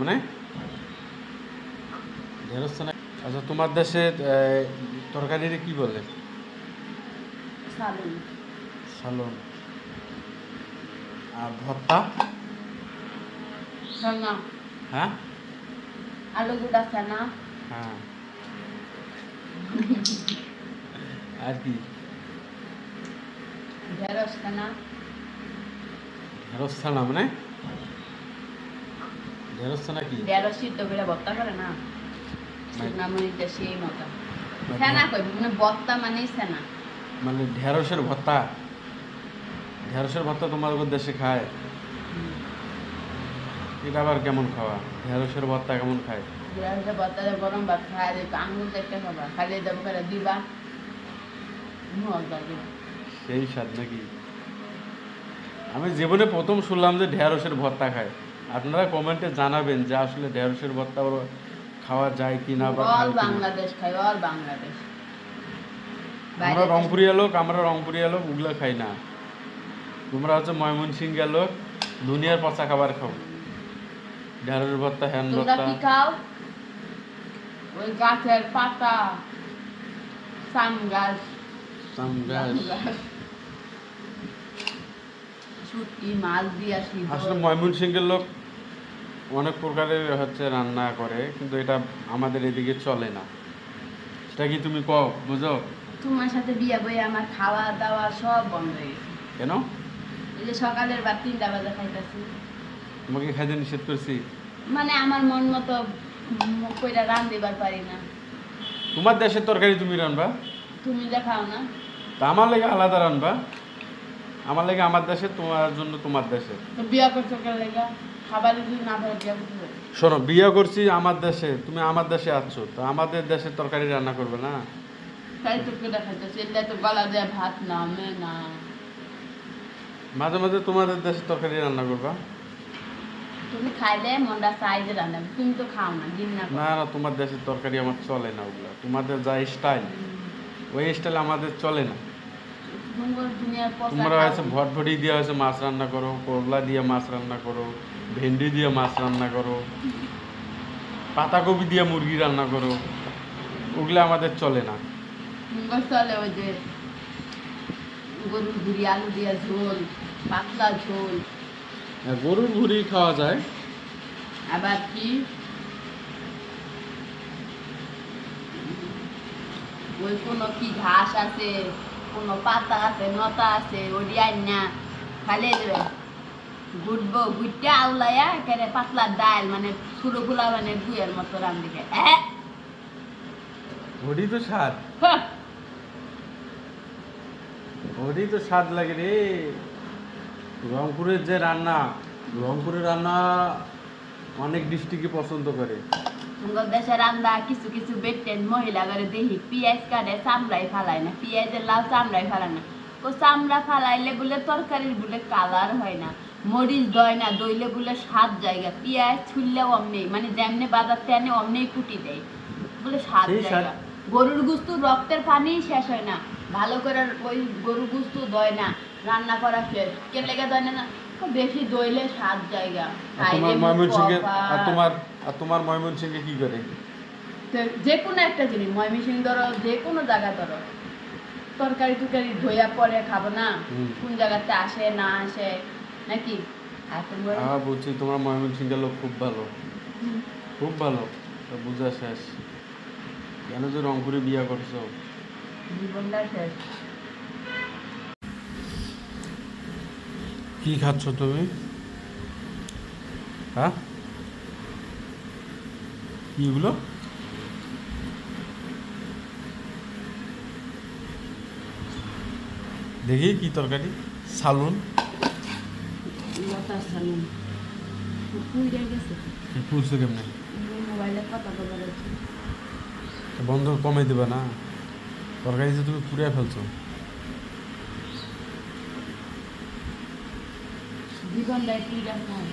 মানে আচ্ছা তোমার দেশে তরকারিরে কি বলে সালুন সালন আর ভর্তা হ্যাঁ আলু গুঁড়া হ্যাঁ আর কি ঢেঁড়স না ঢেঁড়স মানে? ঢেঁড়স কি ঢেঁড়স সিদ্ধ করে ভর্তা করে না? সেই মতো। সেনা কই? মানে ভর্তা মানেই সেনা। মানে ঢেঁড়সের ভর্তা ঢেঁড়সের ভর্তা তোমার দেশে খায়। এটা আবার কেমন খাওয়া? ঢেঁড়সের ভর্তা কেমন খায়? ঢেঁড়সের গরম ভাত খায় দিতে আঙুল দেখতে খাবা খালি দেবো। করে দিবা। সেই স্বাদ নাকি? আমি জীবনে প্রথম শুনলাম যে ঢেঁড়সের ভর্তা খায়। আপনারা কমেন্টে জানাবেন যে আসলে ঢেঁড়সের ভর্তা খাওয়া যায় কি না বা অল খায় কি না। বাংলাদেশ খাই অল বাংলাদেশ। আমরা রংপুরিয়া লোক আমরা রংপুরিয়া লোক ওগুলো খাই না। তোমরা হচ্ছে ময়মনসিংহের লোক দুনিয়ার পচা খাবার খাও। ঢেঁড়সের ভর্তা হ্যান ভর্তা। খাও? ওই গাছের পাতা সাম গাছ সাম গাছ। শুটকি মাছ দিয়া আসলে ময়মনসিংহের লোক অনেক প্রকারের হচ্ছে রান্না করে কিন্তু এটা আমাদের এদিকে চলে না। সেটা কি তুমি কও বুঝো? তোমার সাথে বিয়া বই আমার খাওয়া দাওয়া সব বন্ধ হয়ে গেছে। কেন? এই যে সকালের বা তিনটা বাজে খাইতেছি। তোমাকে খাইতে নিষেধ করছি? মানে আমার মন মতো কইরা রান দিবার পারি না। তোমার দেশের তরকারি তুমি রানবা তুমি দেখাও না। তা আমার লেগে আলাদা রানবা আমার লেগে আমার দেশে তোমার জন্য তোমার দেশে। বিয়া করছ খাবার না শোনো বিয়ে করছি আমার দেশে তুমি আমার দেশে আছো তো আমাদের দেশের তরকারি রান্না করবে না? তাই তো কেটে খাইতেছি এলে তো গলা দেয় ভাত নামে না। মাঝে মাঝে তোমাদের দেশের তরকারি রান্না করবা? তুমি খাইলে মনটা চাই যে রান্না তুমি তো খাও না দিন না না না তোমার দেশের তরকারি আমার চলে না ওগুলা। তোমাদের যা স্টাইল ওই স্টাইল আমাদের চলে না। তোমরা হয়েছে ভটভটি দিয়ে হয়েছে মাছ রান্না করো করলা দিয়ে মাছ রান্না করো ভেন্ডি দিয়ে মাছ রান্না করো পাতাকপি দিয়ে মুরগি রান্না করো ওগুলো আমাদের চলে না। চলে ওই যে গরুর আলু দিয়া ঝোল পাতলা ঝোল। গরুর ভুড়ি খাওয়া যায়। আবার কি? ওই কোনো কি ঘাস আছে? কোনো পাতা আছে নতা আছে ওটি না খালি দেবে গুটবো গুটতে আউলাইয়া একেবারে পাতলা ডাল মানে ফুলো ফুলা মানে গুয়ের মতো ভুড়ি তো স্বাদ। ভুড়ি তো স্বাদ লাগে রে। রংপুরের যে রান্না রংপুরের রান্না অনেক ডিস্ট্রিক্টে পছন্দ করে। দেশে রান্দা কিছু কিছু বেটেন মহিলা করে দেখি পিঁয়াজ কাটে চামড়াই ফালায় না পিঁয়াজের চামড়াই ফালায় না ও চামড়া ফালাইলে বলে তরকারির বলে কালার হয় না মরিচ দয় না দইলে বলে সাত জায়গা পেঁয়াজ অমনেই মানে যেমনি বাজার তেনে অমনেই কুটি দেয় বলে স্বাদ। জায়গা গরুর গুস্তু রক্তের পানি শেষ হয় না ভালো করে ওই গরুর গুস্তু দয় না রান্না করা শেষ কে লেগে দয় না বেশি দইলে সাত জায়গা। তোমার ময়মনসিংহে আর তোমার আর তোমার ময়মনসিংহে কি করে? যে কোনো একটা জিনিস ময়মিসিং ধরো যে কোনো জায়গা ধরো। তরকারি টরকারি ধোয়া পরে খাব না? কোন জায়গাতে আসে না আসে নাকি? হ্যাঁ বলছি তোমার ময়মনসিংহের লোক খুব ভালো। খুব ভালো তা বুঝা শেষ। কেন যে রংপুরে বিয়া করছ? জীবনটা শেষ। কি খাচ্ছ তুমি? হ্যাঁ? কি এগুলো? দেখি কি তরকারি? সালুন? কেমনে? বন্ধ কমে দেবে না। তরকারি যে তুমি পুড়ে ফেলছো। জীবনটা পুইরা খায়